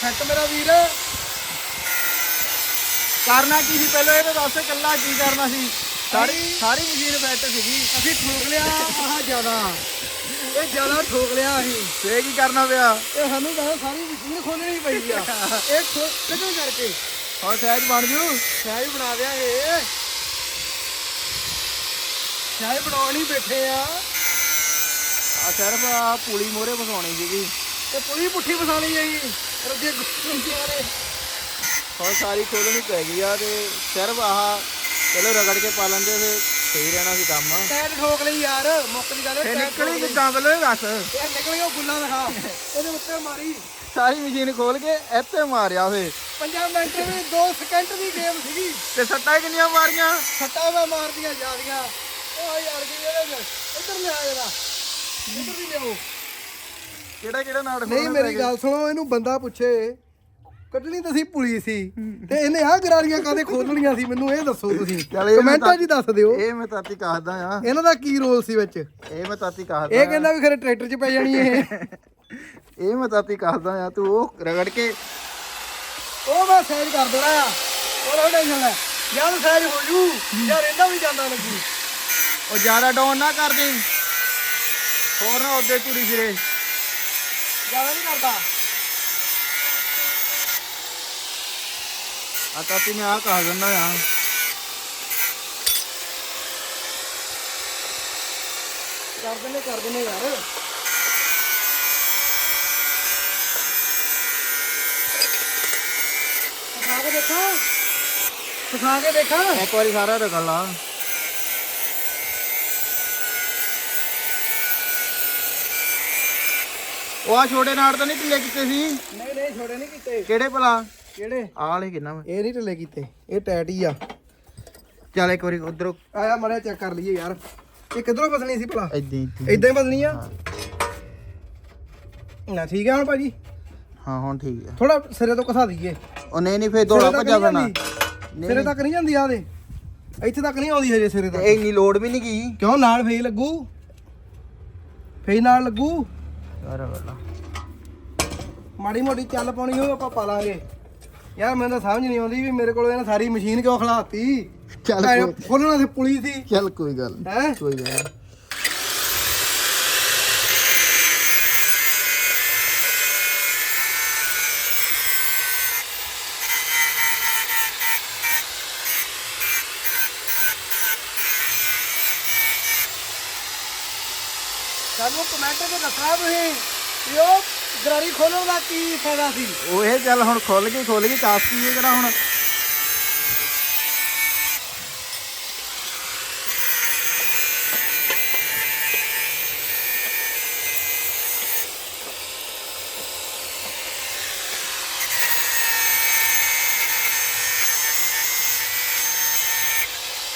Fit ਮੇਰਾ ਵੀਰ। ਕਰਨਾ ਕੀ ਸੀ ਪਹਿਲਾਂ ਇਹ ਤਾਂ ਦੱਸ ਕੱਲਾ ਕੀ ਕਰਨਾ ਸੀ? ਸਾਰੀ ਸਾਰੀ ਮਸ਼ੀਨ ਫਿੱਟ ਸੀਗੀ। ਅਸੀਂ ਠੋਕ ਲਿਆ ਆਹ ਜ਼ਿਆਦਾ। ਇਹ ਜ਼ਿਆਦਾ ਠੋਕ ਲਿਆ ਅਸੀਂ। ਫੇਰ ਕੀ ਕਰਨਾ ਪਿਆ? ਇਹ ਸਾਨੂੰ ਤਾਂ ਸਾਰੀ ਮਸ਼ੀਨ ਖੋਲਣੀ ਪਈ ਆ। ਇਹ ਕਿਦੋਂ ਕਰਕੇ? ਹੁਣ ਸਹਿਜ ਬਣ ਜੂ। ਸ਼ਾਹੀ ਬਣਾ ਦਿਆਂਗੇ ਸ਼ਾਹੀ ਬਣਾਉਣ ਹੀ ਬੈਠੇ ਆ। ਆ ਸਿਰਫ ਆ ਪੁਲੀ ਮੋਰੇ ਫਸਾਉਣੀ ਸੀਗੀ। ਤੇ ਪੂਰੀ ਪੁੱਠੀ ਫਸਾਣੀ ਆਈ ਗੁੱਟੀਆਂ ਨੇ ਹੁਣ ਸਾਰੀ ਖੋਲਣੀ ਪੈ ਗਈ ਆ ਤੇ ਸਿਰਫ ਆਹ ਚਲੋ ਰਗੜ ਕੇ ਪਾ ਲੈਂਦੇ ਫੇ ਸਹੀ ਰਹਿਣਾ ਸੀ ਕੰਮ। ਟਾਇਰ ਠੋਕ ਲਈ ਯਾਰ ਮੁੱਕ ਦੀ ਗੱਲ ਟਾਇਰ ਨਿਕਲੀ। ਕਿੱਦਾਂ ਬੱਲੇ ਦੱਸ। ਇਹ ਨਿਕਲ ਗਿਆ ਗੁੱਲਾ ਦਿਖਾ ਉਹਦੇ ਉੱਤੇ ਮਾਰੀ। ਸਾਰੀ ਮਸ਼ੀਨ ਖੋਲ ਕੇ ਇੱਥੇ ਮਾਰਿਆ ਫੇ 5 ਮਿੰਟ ਵੀ 2 ਸਕਿੰਟ ਦੀ ਗੇਮ ਸੀਗੀ। ਤੇ ਸੱਟਾਂ ਕਿੰਨੀਆਂ ਮਾਰੀਆਂ? ਸੱਟਾਂ ਮੈਂ ਮਾਰਦੀਆਂ ਜਾਂਦੀਆਂ ਉਹ ਯਾਰ ਕੀ ਇਹਦੇ ਇੱਧਰ ਲਿਆ ਜਰਾ। ਇੱਧਰ ਵੀ ਲਿਆਓ। ਕਿਹੜਾ ਕਿਹੜਾ ਨਾੜ ਨਹੀਂ ਮੇਰੀ ਗੱਲ ਸੁਣੋ ਇਹਨੂੰ ਬੰਦਾ ਪੁੱਛੇ। ਕੱਢਣੀ ਤਾਂ ਸੀ ਪੁਲੀ ਸੀ ਤੇ ਇਹਨੇ ਆਹ ਗਰਾਰੀਆਂ ਕਾਦੇ ਖੋਲਣੀਆਂ ਸੀ ਮੈਨੂੰ ਇਹ ਦੱਸੋ ਤੁਸੀਂ। ਕਮੈਂਟਾਂ 'ਚ ਹੀ ਦੱਸ ਦਿਓ। ਇਹ ਮੈਂ ਤਾਤੀ ਕਹਦਾ ਆ। ਇਹਨਾਂ ਦਾ ਕੀ ਰੋਲ ਸੀ ਵਿੱਚ? ਇਹ ਮੈਂ ਤਾਤੀ ਕਹਦਾ ਇਹ ਕਹਿੰਦਾ ਵੀ ਖਰੇ ਟਰੈਕਟਰ 'ਚ ਪੈ ਜਾਣੀ ਇਹ। ਇਹ ਮੈਂ ਤਾਤੀ ਕਹਦਾ ਆ ਤੂੰ ਉਹ ਰਗੜ ਕੇ। ਉਹ ਮੈਂ ਸੈਜ ਕਰ ਦੇਣਾ ਆ। ਉਹ ਟੈਨਸ਼ਨ ਲੈ। ਜਦ ਸੈਜ ਹੋ ਜੂ ਯਾਰ ਇਹਦਾ ਵੀ ਜਾਂਦਾ ਲੱਗੂ। ਉਹ ਜ਼ਿਆਦਾ ਡਾਊਨ ਨਾ ਕਰ ਦੇ ਹੋਰ ਨਾ ਉਹਦੇ ਤੁਰੀ ਫਿਰੇ। ਜ਼ਿਆਦਾ ਨਹੀਂ ਕਰਦਾ ਆ ਤਾਤੀ ਮੈਂ ਆ ਕਹ ਦਿੰਦਾ ਆ ਕਰ ਦਿੰਦੇ ਕਰ ਦਿੰਦੇ ਯਾਰ ਫਸਾ ਕੇ ਦੇਖਾਂ ਫਸਾ ਕੇ ਦੇਖਾਂ ਇੱਕ ਵਾਰੀ ਸਾਰਾ ਰਗੜ ਉਹ ਆ ਛੋਟੇ ਨਾੜ ਤਾਂ ਨਹੀਂ ਢਿੱਲੇ ਕੀਤੇ ਸੀ? ਨਹੀਂ ਨਹੀਂ ਛੋੜੇ ਨਹੀਂ ਕੀਤੇ। ਕਿਹੜੇ ਭਲਾ? ਕਿਹੜੇ? ਆਹ ਵਾਲੇ ਕਿੰਨਾ ਵਾ? ਇਹ ਨਹੀਂ ਢਿੱਲੇ ਕੀਤੇ ਇਹ ਟੈਟ ਹੀ ਆ। ਚੱਲ ਇੱਕ ਵਾਰੀ ਉਧਰੋਂ ਆਇਆ ਮੜਿਆ ਚੈੱਕ ਕਰ ਲਈਏ ਯਾਰ। ਇਹ ਕਿਧਰੋਂ ਫਸਣੀ ਸੀ ਭਲਾ? ਇਦਾਂ ਹੀ ਇਦਾਂ ਹੀ। ਫਸਣੀ ਆ? ਨਾ ਠੀਕ ਆ ਹੁਣ ਭਾਜੀ? ਹਾਂ ਹੁਣ ਠੀਕ ਆ। ਥੋੜਾ ਸਿਰੇ ਤੋਂ ਘਸਾ ਦਈਏ। ਉਹ ਨਹੀਂ ਨਹੀਂ ਫੇਰ ਦੌੜਾ ਸਿਰੇ ਤੱਕ ਭੱਜਾ ਨਹੀਂ ਪੈਣਾ ਜਾਂਦੀ। ਸਿਰੇ ਤੱਕ ਨਹੀਂ ਜਾਂਦੀ ਆ ਦੇ। ਇੱਥੇ ਤੱਕ ਨਹੀਂ ਆਉਂਦੀ ਹਜੇ ਸਿਰੇ ਤੱਕ। ਇੰਨੀ ਲੋਡ ਵੀ ਨਹੀਂ ਗਈ ਕਿਉਂ ਨਾਲ ਫੇਈ ਲੱਗੂ? ਫੇਈ ਨਾਲ ਲੱਗੂ? ਸਾਰਾ ਵਾਲਾ ਮਾੜੀ ਮੋਟੀ ਚੱਲ ਪਾਉਣੀ ਹੋਵੇ ਆਪਾਂ ਪਾ ਲਾਂਗੇ ਯਾਰ ਮੈਨੂੰ ਤਾਂ ਸਮਝ ਨਹੀਂ ਆਉਂਦੀ ਵੀ ਮੇਰੇ ਕੋਲ ਇਹਨਾਂ ਸਾਰੀ ਮਸ਼ੀਨ ਕਿਉਂ ਖਲਾਤੀ? ਚੱਲ ਚੱਲ ਖੋਲਣਾ ਤੇ ਪੁਲੀ ਸੀ। ਚੱਲ ਕੋਈ ਗੱਲ ਨੀ, ਹੈ? ਕੋਈ ਗੱਲ ਨੀ। ਸਾਨੂੰ ਕਮੈਂਟ 'ਚ ਦੱਸਣਾ ਤੁਸੀਂ, ਵੀ ਉਹ ਗਰਾਰੀ ਖੋਲਣ ਦਾ ਕੀ ਫਾਇਦਾ ਸੀ? ਉਹ ਇਹ ਚੱਲ ਹੁਣ ਖੁੱਲ ਗਈ ਖੁੱਲ ਗਈ ਕਾਸਤੀ ਇਹ ਕਿਹੜਾ ਹੁਣ?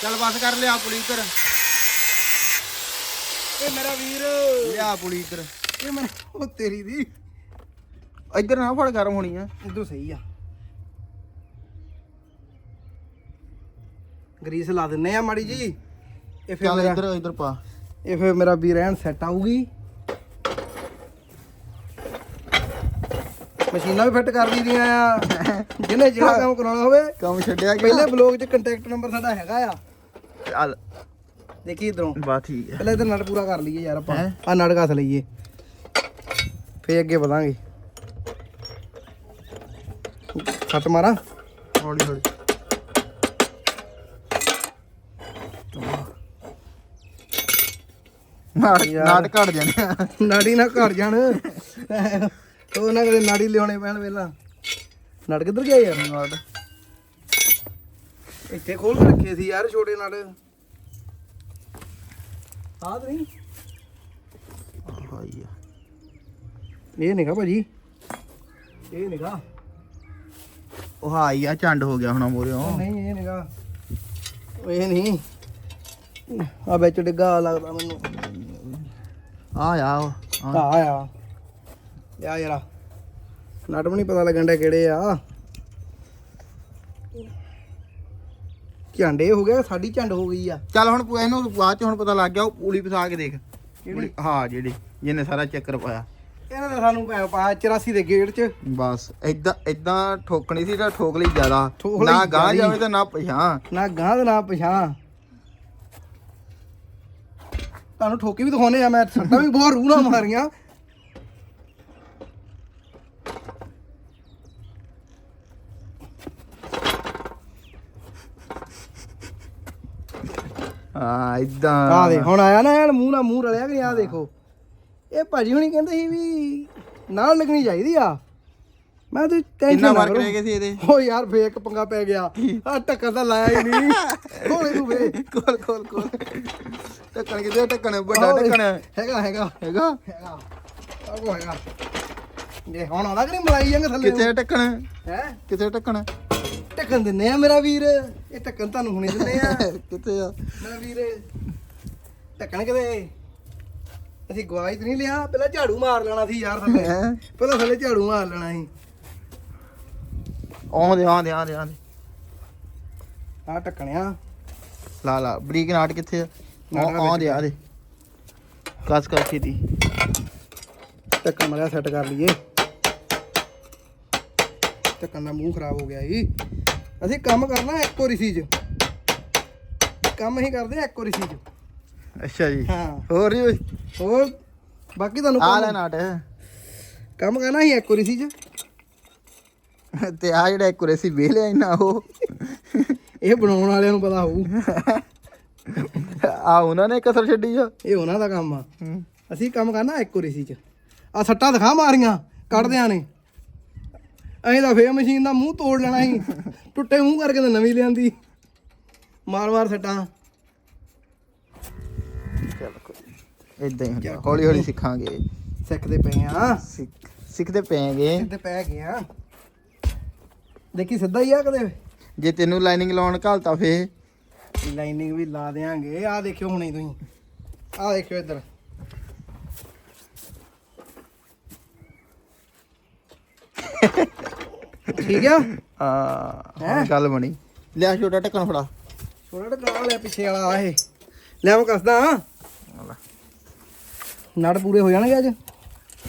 ਚੱਲ ਬਸ ਕਰ ਲਿਆ ਪੁਲੀ ਇੱਧਰ ਇਹ ਮੇਰਾ ਵੀਰ। ਲਿਆ ਪੁਲੀ ਇੱਧਰ। ਇਹ ਮੈਂ ਉਹ ਤੇਰੀ ਦੀ। ਇੱਧਰ ਨਾ ਫੜ ਗਰਮ ਹੋਣੀ ਆ। ਇਦੋਂ ਸਹੀ ਆ। ਗਰੀਸ ਲਾ ਦਿੰਨੇ ਆ ਮਾੜੀ ਜੀ ਇਹ ਫਿਰ ਚੱਲ ਮੇਰਾ ਇੱਧਰ ਇੱਧਰ ਪਾ। ਇਹ ਫਿਰ ਮੇਰਾ ਵੀਰ ਐਨ ਸੈੱਟ ਆਊਗੀ। ਮਸ਼ੀਨਾਂ ਵੀ ਫਿੱਟ ਕਰ ਲਈਆਂ ਆ। ਜਿਹਨੇ ਜਿਹੜਾ ਕੰਮ ਕਰਾਉਣਾ ਹੋਵੇ। ਕੰਮ ਛੱਡਿਆ ਗਿਆ ਪਹਿਲੇ ਬਲੌਗ 'ਚ ਕੰਟੈਕਟ ਨੰਬਰ ਸਾਡਾ ਹੈਗਾ ਆ। ਚੱਲ। ਦੇਖੀ ਇਧਰੋਂ। ਬਾ ਠੀਕ ਹੈ। ਪਹਿਲਾਂ ਇਧਰ ਨਟ ਪੂਰਾ ਕਰ ਲਈਏ ਯਾਰ ਆਪਾਂ? ਆ ਨਟ ਘਸ ਲਈਏ। ਫੇਰ ਅੱਗੇ ਵਧਾਂਗੇ। ਛੱਟ ਮਾਰਾਂ। ਹੌਲੀ ਹੌਲੀ। ਨਾੜ ਨਾੜ ਘੜ ਜਾਣੇ ਨਾੜੀ ਨਾ ਘਰ ਜਾਣ। ਉਹ ਨਾ ਕਦੇ ਨਾੜੀ ਲਿਆਉਣੇ ਪੈਣ ਵੇਲਾ। ਨਟ ਕਿੱਧਰ ਗਿਆ ਯਾਰ? ਨਾੜ ਇੱਥੇ ਖੋਲ ਕੇ ਰੱਖੇ ਸੀ ਯਾਰ ਛੋਟੇ ਨਟ। ਆਹ ਨਹੀਂ ਹਾਈ ਆ। ਇਹ ਨਿਗਾ ਭਾਜੀ? ਇਹ ਨਿਗਾ ਉਹ ਹਾਈ ਆ ਝੰਡ ਹੋ ਗਿਆ ਹੁਣ ਮੋਰਿਓ ਨਹੀਂ ਇਹ ਨਿਗਾ ਇਹ ਨਹੀਂ। ਆ ਵਿੱਚ ਡਿੱਗਾ ਲੱਗਦਾ ਮੈਨੂੰ। ਆ ਆ ਆ ਆ। ਆ ਯਾਰਾ ਨਟ ਵੀ ਨਹੀਂ ਪਤਾ ਲੱਗਣ ਡਿਆ ਕਿਹੜੇ ਆ। ਝੰਡੇ ਹੋ ਗਿਆ ਸਾਡੀ ਝੰਡ ਹੋ ਗਈ ਆ। ਚੱਲ ਹੁਣ ਪੂ- ਇਹਨੂੰ ਬਾਅਦ ਚ ਹੁਣ ਪਤਾ ਲੱਗ ਗਿਆ ਉਹ ਪੂਲੀ ਫਸਾ ਕੇ ਦੇਖ। ਪੂਲੀ- ਹਾਂ ਜਿਹੜੀ ਜਿਹਨੇ ਸਾਰਾ ਚੱਕਰ ਪਾਇਆ। ਇਹਨਾਂ ਨੇ ਸਾਨੂੰ ਪਾ ਪਾ 84 ਦੇ ਗੇਟ 'ਚ। ਬਸ ਇਦਾਂ ਇਦਾਂ ਠੋਕਣੀ ਸੀ ਤਾਂ ਠੋਕ ਲਈ ਜ਼ਿਆਦਾ। ਠੋਕ ਲਈ ਨਾ ਗਾਂ ਜ਼ਿਆਦੀ। ਜਾਵੇ ਤਾਂ ਨਾ ਪਛਾਂ ਨਾ ਗਾਂ ਦੇ ਨਾ ਪਛਾਂ ਤੁਹਾਨੂੰ ਠੋਕੀ ਵੀ ਦਿਖਾਉਨੇ ਆ ਮੈਂ ਸੱਟਾਂ ਵੀ ਬਹੁਤ ਰੂਹ ਨਾਲ ਮਾਰੀਆਂ। ਹਾਂ ਇਦਾਂ ਆ ਦੇ ਹੁਣ ਆਇਆ ਨਾ ਐਨ ਮੂੰਹ ਨਾਲ ਮੂੰਹ ਰਲਿਆ ਕਿ ਆ ਦੇਖੋ। ਇਹ ਭਾਜੀ ਹੁਣੀ ਕਹਿੰਦੇ ਸੀ ਵੀ ਨਾਲ ਲੱਗਣੀ ਚਾਹੀਦੀ ਆ। ਮੈਂ ਤੇ ਕਿੰਨਾ ਟੈਨਸ਼ਨ ਨਾ ਮਾਰ ਕਰੋ। ਕਰੇਗੇ ਸੀ ਇਹਦੇ? ਓ ਯਾਰ ਫੇਕ ਪੰਗਾ ਪੈ ਗਿਆ। ਆ ਟੱਕਰ ਤਾਂ ਲਾਇਆ ਹੀ ਨਹੀਂ। ਹੋਲੇ ਤੂੰ ਵੇ। ਕੋਲ ਕੋਲ ਕੋਲ। ਢੱਕਣ ਕਿਤੇ ਢੱਕਣ ਵੱਡਾ ਢੱਕਣ। ਹੈਗਾ ਹੈਗਾ ਹੈਗਾ। ਹੈਗਾ ਆ ਕੋ ਹੈਗਾ। ਇਹ ਹੁਣ ਆਉਂਦਾ ਕਿ ਨਹੀਂ ਮਲਾਈ ਜਾਂਗੇ ਥੱਲੇ। ਕਿਤੇ ਢੱਕਣ? ਹੈ? ਕਿਤੇ ਢੱਕਣ? ਟੱਕਣ ਦਿੰਨੇ ਆ ਮੇਰਾ ਵੀਰ। ਇਹ ਟੱਕਣ ਤੁਹਾਨੂੰ ਹੁਣੇ ਦਿੰਨੇ ਆ। ਕਿਤੇ ਆ? ਵੀਰ। ਕਿਤੇ? ਅਸੀਂ ਗਵਾਈ ਤੇ ਨਹੀਂ ਲਿਆ। ਪਹਿਲਾਂ ਝਾੜੂ ਮਾਰ ਲੈਣਾ ਸੀ ਯਾਰ ਥੱਲੇ। ਹੈਂ? ਪਹਿਲਾਂ ਥੱਲੇ ਝਾੜੂ ਮਾਰ ਲੈਣਾ ਸੀ। ਆਉਂਦੇ ਆਉਂਦੇ ਆਉਂਦੇ ਆਉਂਦੇ ਆ ਟੱਕਣਿਆ ਲਾ ਲਾ। ਬਰੀਕ ਨਾਟ ਕਿੱਥੇ ਆ? ਨਾਟ ਵਿੱਚ ਆਉਂਦੇ ਆ ਦੇ। ਕਸ ਕਰ ਛੇਤੀ। ਟੱਕਣ ਮਲਿਆ ਸੈੱਟ ਕਰ ਲਈਏ। ਟੱਕਣ ਦਾ ਮੂੰਹ ਖਰਾਬ ਹੋ ਗਿਆ ਜੀ। ਅਸੀਂ ਕੰਮ ਕਰਨਾ ਇੱਕੋ ਰਿਸੀ ਚ। ਕੰਮ ਹੀ ਕਰਦੇ ਆ ਇੱਕੋ ਰਿਸੀ ਚ ਅੱਛਾ ਜੀ। ਹਾਂ। ਹੋਰ ਜੀ ਹੋਰ ਬਾਕੀ ਤੁਹਾਨੂੰ ਆ ਕੰਮ- ਲੈ ਨਾਟ। ਕੰਮ ਕਰਨਾ ਹੀ ਇੱਕੋ ਰਿਸੀ ਚ ਤੇ ਆ ਜਿਹੜਾ ਇੱਕ ਰੈਸੀ ਵੇਖ ਲਿਆ ਇਹਨਾਂ ਉਹ। ਇਹ ਬਣਾਉਣ ਵਾਲਿਆਂ ਨੂੰ ਪਤਾ ਹੋਊ। ਆ ਉਹਨਾਂ ਨੇ ਕਸਰ ਛੱਡੀ ਆ। ਇਹ ਉਹਨਾਂ ਦਾ ਕੰਮ ਆ। ਅਸੀਂ ਕੰਮ ਕਰਨਾ ਇੱਕੋ ਰਿਸੀ ਚ ਆ ਸੱਟਾਂ ਦਿਖਾ ਮਾਰੀਆਂ ਕੱਢਦਿਆਂ ਨੇ। ਅਸੀਂ ਤਾਂ ਫੇਰ ਮਸ਼ੀਨ ਦਾ ਮੂੰਹ ਤੋੜ ਲੈਣਾ ਸੀ। ਟੁੱਟੇ ਮੂੰਹ ਕਰਕੇ ਤਾਂ ਨਵੀਂ ਲਿਆਂਦੀ। ਮਾਰ ਮਾਰ ਸੱਟਾਂ। ਚੱਲ ਕੋਈ ਇਦਾਂ ਹੀ ਹੁੰਦਾ। ਹੌਲੀ ਹੌਲੀ ਸਿੱਖਾਂਗੇ। ਸਿੱਖਦੇ ਪਏ ਆ। ਸਿੱਖ ਸਿੱਖਦੇ ਪਏਗੇ। ਸਿੱਧੇ ਪੈ ਗਏ ਆ। ਦੇਖੀ ਸਿੱਧਾ ਹੀ ਆ ਕਦੇ? ਜੇ ਤੈਨੂੰ ਲਾਈਨਿੰਗ ਲਾਉਣ ਘਲਤਾ ਫੇ ਲਾਈਨਿੰਗ ਵੀ ਲਾ ਦੇਾਂਗੇ ਆ ਦੇਖਿਓ ਹੁਣੇ ਤੁਸੀਂ। ਆ ਦੇਖਿਓ ਇੱਧਰ। ਠੀਕ ਆ? ਆ ਹੈਂ? ਗੱਲ ਬਣੀ। ਲਿਆ ਛੋਟਾ ਢੱਕਣ ਫੜਾ। ਥੋੜਾ ਟਕਾ ਲਿਆ ਪਿੱਛੇ ਵਾਲਾ ਆ ਇਹ। ਲੈ ਮੈਂ ਕੱਸਦਾ। ਨੜ ਪੂਰੇ ਹੋ ਜਾਣਗੇ ਅੱਜ।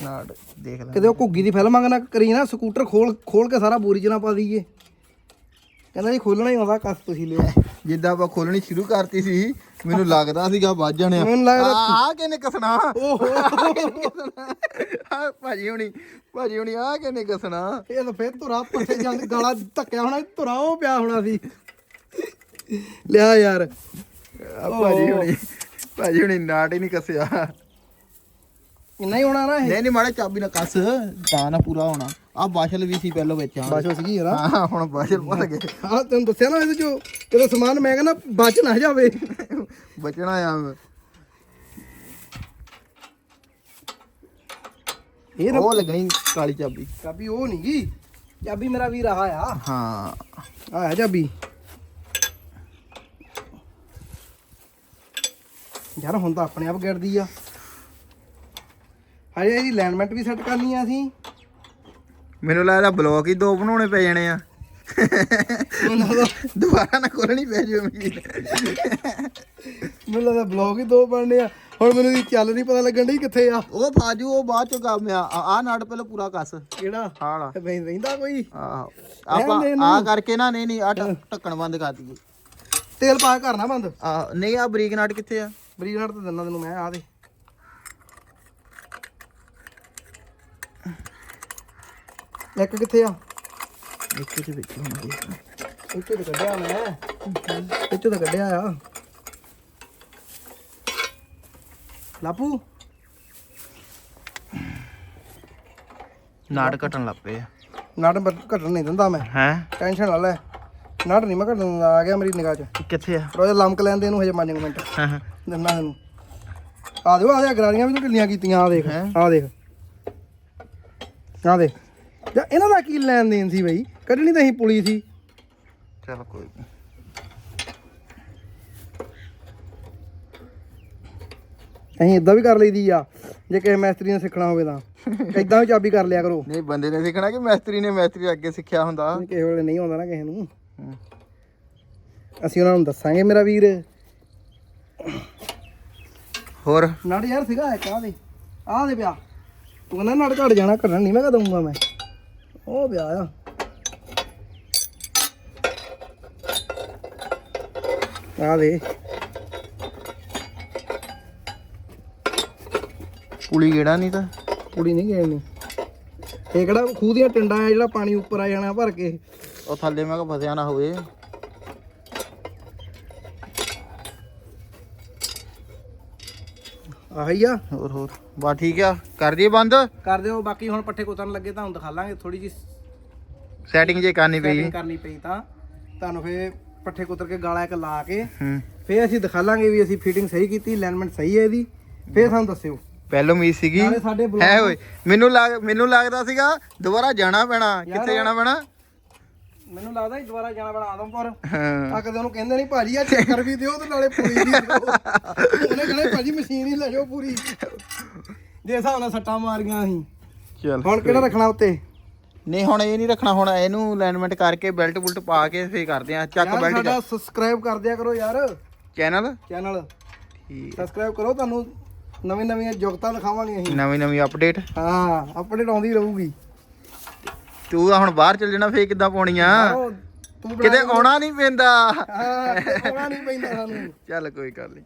ਨਾਟ ਦੇਖ ਲੈ। ਕਿਤੇ ਉਹ ਘੁੱਗੀ ਦੀ ਫਿਲਮ ਨਾ ਕਰੀ ਨਾ ਸਕੂਟਰ ਖੋਲ ਖੋਲ ਕੇ ਸਾਰਾ ਬੋਰੀ ਚ ਨਾ ਪਾ ਦਈਏ। ਕਹਿੰਦਾ ਜੀ ਖੋਲਣਾ ਹੀ ਆਉਂਦਾ ਕੱਸ ਤੁਸੀਂ ਲਿਆ ਜਿੱਦਾਂ ਆਪਾਂ ਖੋਲਣੀ ਸ਼ੁਰੂ ਕਰਤੀ ਸੀ ਮੈਨੂੰ ਲੱਗਦਾ ਸੀਗਾ ਵੱਜ ਜਾਣਿਆ ਮੈਨੂੰ ਲੱਗਦਾ ਆ ਕਿਨੇ ਕਸਣਾ? ਓਹੋ। ਭਾਜੀ ਹੁਣੀ ਭਾਜੀ ਹੁਣੀ ਆ ਕਿਨੇ ਕਸਣਾ? ਇਹ ਤਾਂ ਫੇਰ ਧੁਰਾ ਪੱਸੇ ਜਾਂਦੇ ਗਾਲਾ ਧੱਕਿਆ ਹੋਣਾ ਧੁਰਾ ਉਹ ਪਿਆ ਹੋਣਾ ਸੀ। ਲਿਆ ਯਾਰ। ਆ ਭਾਜੀ ਹੁਣੀ ਭਾਜੀ ਹੁਣੀ ਨਾਟ ਹੀ ਨਹੀਂ ਕਸਿਆ। ਇੰਨਾ ਹੀ ਹੋਣਾ ਨਾ ਇਹ? ਨਹੀਂ ਨਹੀਂ ਮਾੜੇ ਚਾਬੀ ਨਾਲ ਕੱਸ। ਤਾਂ ਨਾ ਪੂਰਾ ਹੋਣਾ। ਆ ਬਾਸ਼ਲ ਵੀ ਸੀ ਪਹਿਲਾਂ ਵਿੱਚ ਹੋ। ਸੀਗੀ ਯਾਰ। ਹਾਂ ਹੁਣ ਬਾਸ਼ਲ ਭਰ ਗਏ। ਤੈਨੂੰ ਦੱਸਿਆ ਨਾ ਇਹਦੇ ਚੋਂ ਕਿਤੇ ਸਮਾਨ ਮੈਂ ਕਹਿੰਦਾ ਬਚ ਨਾ ਜਾਵੇ। ਬਚਣਾ ਆ। ਇਹ ਉਹ ਲੱਗਣੀ ਕਾਲੀ ਚਾਬੀ। ਚਾਬੀ ਉਹ ਨਹੀਂ ਗੀ ਚਾਬੀ ਮੇਰਾ ਵੀਰ ਆਹ ਆ। ਹਾਂ। ਆ ਚਾਬੀ। ਯਾਰ ਹੁਣ ਤਾਂ ਆਪਣੇ ਆਪ ਗਿਰਦੀ ਆ। ਹਜੇ ਇਹਦੀ ਅਲਾਈਨਮੈਂਟ ਵੀ ਸੈੱਟ ਕਰਨੀ ਆ ਅਸੀਂ। ਮੈਨੂੰ ਲੱਗਦਾ ਬਲੌਕ ਹੀ ਦੋ ਬਣਾਉਣੇ ਪੈ ਜਾਣੇ ਆ। ਦੁਬਾਰਾ ਨਾ ਖੋਲਣੀ ਪੈ ਜਾਵੇ ਮਸ਼ੀਨ ਮੈਨੂੰ ਲੱਗਦਾ ਬਲੌਗ ਹੀ ਦੋ ਬਣਨੇ ਆ। ਹੁਣ ਮੈਨੂੰ ਇਹ ਚੱਲ ਨਹੀਂ ਪਤਾ ਲੱਗਣ ਡਈ ਕਿੱਥੇ ਆ। ਉਹ ਫਾਜੂ ਉਹ ਬਾਅਦ ਚੋਂ ਕੰਮ ਆ। ਆ ਨਾਟ ਪਹਿਲਾਂ ਪੂਰਾ ਕੱਸ। ਕਿਹੜਾ? ਹਾਲਾ ਰਹਿੰਦਾ ਕੋਈ? ਆਹੋ। ਆਪਾਂ। ਆ ਕਰਕੇ ਨਾ ਨਹੀਂ ਨਹੀਂ ਆ ਢੱਕਣ ਬੰਦ ਕਰ ਦਈਏ। ਤੇਲ ਪਾ ਕੇ ਕਰਨਾ ਬੰਦ। ਆ ਨਹੀਂ ਆ ਬਰੀਕ ਨਾਟ ਕਿੱਥੇ ਆ? ਬਰੀਕ ਨਟ ਤੇ ਦਿੰਦਾ ਤੈਨੂੰ ਮੈਂ ਆ ਦੇ। ਇੱਕ ਕਿੱਥੇ ਆ? ਇੱਥੇ ਦੇ ਵਿੱਚ ਹੋਣਗੇ ਇੱਥੇ ਤਾਂ ਕੱਢਿਆ ਮੈਂ। ਇੱਥੇ ਤਾਂ ਕੱਢਿਆ ਆ। ਲਾਪੂ? ਨਾਟ ਘਟਣ ਲੱਗ ਪਏ ਆ। ਬ- ਘਟਣ ਨਹੀਂ ਦਿੰਦਾ ਮੈਂ। ਹੈ? ਟੈਨਸ਼ਨ ਨਾ ਲੈ। ਨਟ ਨਹੀਂ ਮੈਂ ਦਿੰਦਾ ਆ ਗਿਆ ਮੇਰੀ ਨਿਗਾਹ 'ਚ। ਕਿੱਥੇ ਆ? ਰੋਜ਼ ਲੰਮਕ ਲੈਂਦੇ ਇਹਨੂੰ ਹਜੇ 5 ਮਿੰਟ। ਹਾਂ ਹਾਂ। ਦਿੰਦਾ ਇਹਨੂੰ। ਆ ਦੇਖੋ ਆ ਦੇ ਗਰਾਰੀਆਂ ਵੀ ਤੂੰ ਢਿੱਲੀਆਂ ਕੀਤੀਆਂ ਆ ਦੇਖ? ਆ ਦੇਖ। ਆ ਦੇਖ। ਜਾਂ ਇਹਨਾਂ ਦਾ ਕੀ ਲੈਣ ਦੇਣ ਸੀ ਬਈ? ਕੱਢਣੀ ਤਾਂ ਅਸੀਂ ਪੁਲੀ ਸੀ। ਚਲ ਕੋਈ। ਅਸੀਂ ਇਦਾਂ ਵੀ ਕਰ ਲਈਦੀ ਆ ਜੇ ਕਿਸੇ ਮੈਸਤਰੀ ਨੇ ਸਿੱਖਣਾ ਹੋਵੇ ਤਾਂ। ਇਦਾਂ ਵੀ ਚਾਬੀ ਕਰ ਲਿਆ ਕਰੋ। ਨਹੀਂ ਬੰਦੇ ਨੇ ਸਿੱਖਣਾ ਕਿ ਮੈਸਤਰੀ ਨੇ ਮੈਸਤਰੀ ਅੱਗੇ ਸਿੱਖਿਆ ਹੁੰਦਾ? ਕਿਸੇ ਵੇਲੇ ਨਹੀਂ ਆਉਂਦਾ ਨਾ ਕਿਸੇ ਨੂੰ। ਅਸੀਂ ਉਹਨਾਂ ਨੂੰ ਦੱਸਾਂਗੇ ਮੇਰਾ ਵੀਰ। ਹੋਰ? ਨੜ ਯਾਰ ਸੀਗਾ ਇੱਕ ਆ ਦੇ ਆ ਦੇ ਪਿਆ ਤੂੰ ਕਹਿੰਦਾ ਨੜ ਘੜ ਜਾਣਾ ਘੜਨ ਨਹੀਂ ਮੈਂ ਕਹ ਦਊਂਗਾ ਮੈਂ। ਉਹ ਵਿਆਹ ਆ। ਆ ਦੇ। ਪੁਲੀ ਗੇੜਾ ਨਹੀਂ ਤਾਂ? ਕੁੜੀ ਨਹੀਂ ਗੇਣੀ ਇਹ ਕਿਹੜਾ ਖੂਹ ਦੀਆਂ ਟਿੰਡਾਂ ਆ ਜਿਹੜਾ ਪਾਣੀ ਉੱਪਰ ਆ ਜਾਣਾ ਭਰ ਕੇ। ਉਹ ਥੱਲੇ ਮੈਂ ਕਿਹਾ ਫਸਿਆ ਨਾ ਹੋਵੇ। ਆਹੀ ਆ। ਹੋਰ ਹੋਰ। ਬਾ ਠੀਕ ਆ। ਕਰ ਦਈਏ ਬੰਦ? ਕਰ ਦਿਓ ਬਾਕੀ ਹੁਣ ਪੱਠੇ ਕੁਤਰਨ ਲੱਗੇ ਤੁਹਾਨੂੰ ਦਿਖਾ ਲਾਂਗੇ। ਥੋੜੀ ਜੀ ਸੈਟਿੰਗ ਜੇ ਕਰਨੀ ਪਈ। ਕਰਨੀ ਪਈ ਤਾਂ। ਤੁਹਾਨੂੰ ਫੇਰ ਪੱਠੇ ਕੁਤਰ ਕੇ ਗਾਲਾ ਇੱਕ ਲਾ ਕੇ ਹੂੰ। ਫੇਰ ਅਸੀਂ ਦਿਖਾ ਲਾਂਗੇ ਵੀ ਅਸੀਂ ਫਿਟਿੰਗ ਸਹੀ ਕੀਤੀ ਅਲਾਈਨਮੈਂਟ ਸਹੀ ਹੈ ਇਹਦੀ। ਫੇਰ ਸਾਨੂੰ ਦੱਸਿਓ। ਪਹਿਲੋਂ ਉਮੀਦ ਸੀਗੀ। ਹੈ ਓਏ। ਮੈਨੂੰ ਲੱਗ ਮੈਨੂੰ ਲੱਗਦਾ ਸੀਗਾ ਦੁਬਾਰਾ ਜਾਣਾ ਪੈਣਾ। ਕਿੱਥੇ ਜਾਣਾ ਪੈਣਾ? ਮੈਨੂੰ ਲੱਗਦਾ ਸੀ ਦੁਬਾਰਾ ਜਾਣਾ ਪੈਣਾ ਆਦਮਪੁਰ। ਹਾਂ। ਆ ਕਦੇ ਉਹਨੂੰ ਕਹਿੰਦੇ ਨਹੀਂ ਭਾਜੀ ਆ ਚੈੱਕ ਕਰ ਵੀ ਦਿਓ ਤੇ ਨਾਲੇ ਪੂਰੀ ਦੀ ਦਿਓ। ਉਹਨੇ ਕਹਿੰਦੇ ਭਾਜੀ ਮਸ਼ੀਨ ਹੀ ਲੈ ਜਾਓ ਪੂਰੀ। ਜੇ ਹਿਸਾਬ ਨਾਲ ਸੱਟਾਂ ਮਾਰੀਆਂ ਅਸੀਂ। ਚਲ ਹੁਣ ਕਿਹੜਾ ਰੱਖਣਾ ਉੱਤੇ? ਨਹੀਂ ਹੁਣ ਇਹ ਨਹੀਂ ਰੱਖਣਾ ਹੁਣ ਇਹਨੂੰ ਅਲਾਈਨਮੈਂਟ ਕਰਕੇ ਬੈਲਟ ਬੁਲਟ ਪਾ ਕੇ ਫੇਰ ਕਰਦੇ ਆ ਚੱਕ ਯਾਰ ਬੈਲਟ ਸਾਡਾ ਸਬਸਕ੍ਰਾਈਬ ਕਰ ਦਿਆ ਕਰੋ ਯਾਰ। ਚੈਨਲ ਚੈਨਲ ਠੀਕ। ਸਬਸਕ੍ਰਾਈਬ ਕਰੋ ਤੁਹਾਨੂੰ ਨਵੀਂ ਨਵੀਆਂ ਜੁਗਤਾਂ ਦਿਖਾਵਾਂਗੇ ਅਸੀਂ। ਨਵੀਂ ਨਵੀਂ ਅਪਡੇਟ ਹਾਂ ਅਪਡੇਟ ਆਉਂਦੀ ਰਹੂਗੀ। ਤੂੰ ਤਾਂ ਹੁਣ ਬਾਹਰ ਚੱਲ ਜਾਣਾ ਫੇਰ ਕਿੱਦਾਂ ਪਾਉਣੀਆਂ? ਆਹੋ, ਤੂੰ ਬਣਾ ਕਿਤੇ ਆਉਣਾ ਨਹੀਂ ਪੈਂਦਾ। ਹਾਂ ਆਉਣਾ ਨਹੀਂ ਪੈਂਦਾ ਸਾਨੂੰ। ਚੱਲ ਕੋਈ ਗੱਲ ਨਹੀਂ